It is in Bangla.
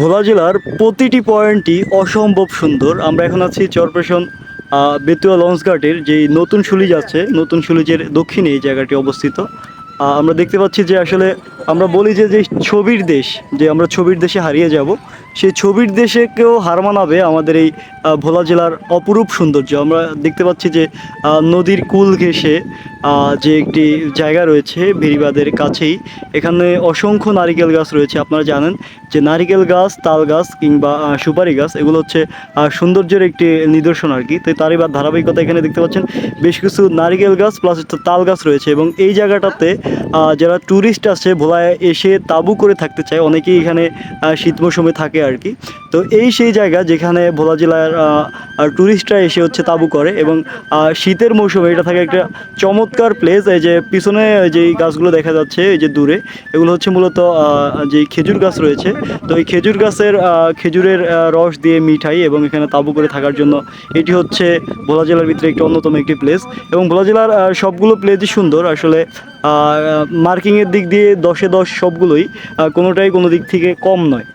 ভোলা জেলার প্রতিটি পয়েন্টই অসম্ভব সুন্দর। আমরা এখন আছি চরপেশন বেতুয়া লঞ্চ ঘাটের যে নতুন সুলিজ আছে, নতুন সুলিজের দক্ষিণে এই জায়গাটি অবস্থিত। আমরা দেখতে পাচ্ছি যে আসলে আমরা বলি যে যে ছবির দেশ, যে আমরা ছবির দেশে হারিয়ে যাব, সেই ছবির দেশে দেশেকেও হার মানাবে আমাদের এই ভোলা জেলার অপরূপ সৌন্দর্য। আমরা দেখতে পাচ্ছি যে নদীর কুল ঘেঁষে যে একটি জায়গা রয়েছে বেরিবাদের কাছেই, এখানে অসংখ্য নারিকেল গাছ রয়েছে। আপনারা জানেন যে, নারিকেল গাছ, তাল গাছ কিংবা সুপারি গাছ, এগুলো হচ্ছে সৌন্দর্যের একটি নিদর্শন আর কি। তো তারই বা ধারাবাহিকতা এখানে দেখতে পাচ্ছেন, বেশ কিছু নারিকেল গাছ, প্লাস তাল গাছ রয়েছে এবং এই জায়গাটাতে যারা ট্যুরিস্ট আছে আসে ভোলায় এসে তাঁবু করে থাকতে চায়। অনেকেই এখানে শীত মৌসুমে থাকে আর কি। তো এই সেই জায়গা যেখানে ভোলা জেলার ট্যুরিস্টরা এসে হচ্ছে তাবু করে এবং শীতের মৌসুমে এটা থাকে একটা চমৎকার প্লেস এই যে পিছনে যে গাছগুলো দেখা যাচ্ছে, এই যে দূরে, এগুলো হচ্ছে মূলত যে খেজুর গাছ রয়েছে। তো এই খেজুর গাছের খেজুরের রস দিয়ে মিঠাই এবং এখানে তাবু করে থাকার জন্য এটি হচ্ছে ভোলা জেলার ভিতরে একটি অন্যতম একটি প্লেস এবং ভোলা জেলার সবগুলো প্লেসই সুন্দর, আসলে মার্কিংয়ের দিক দিয়ে দশে দশ সবগুলোই কোনোটাই কোনো দিক থেকে কম নয়।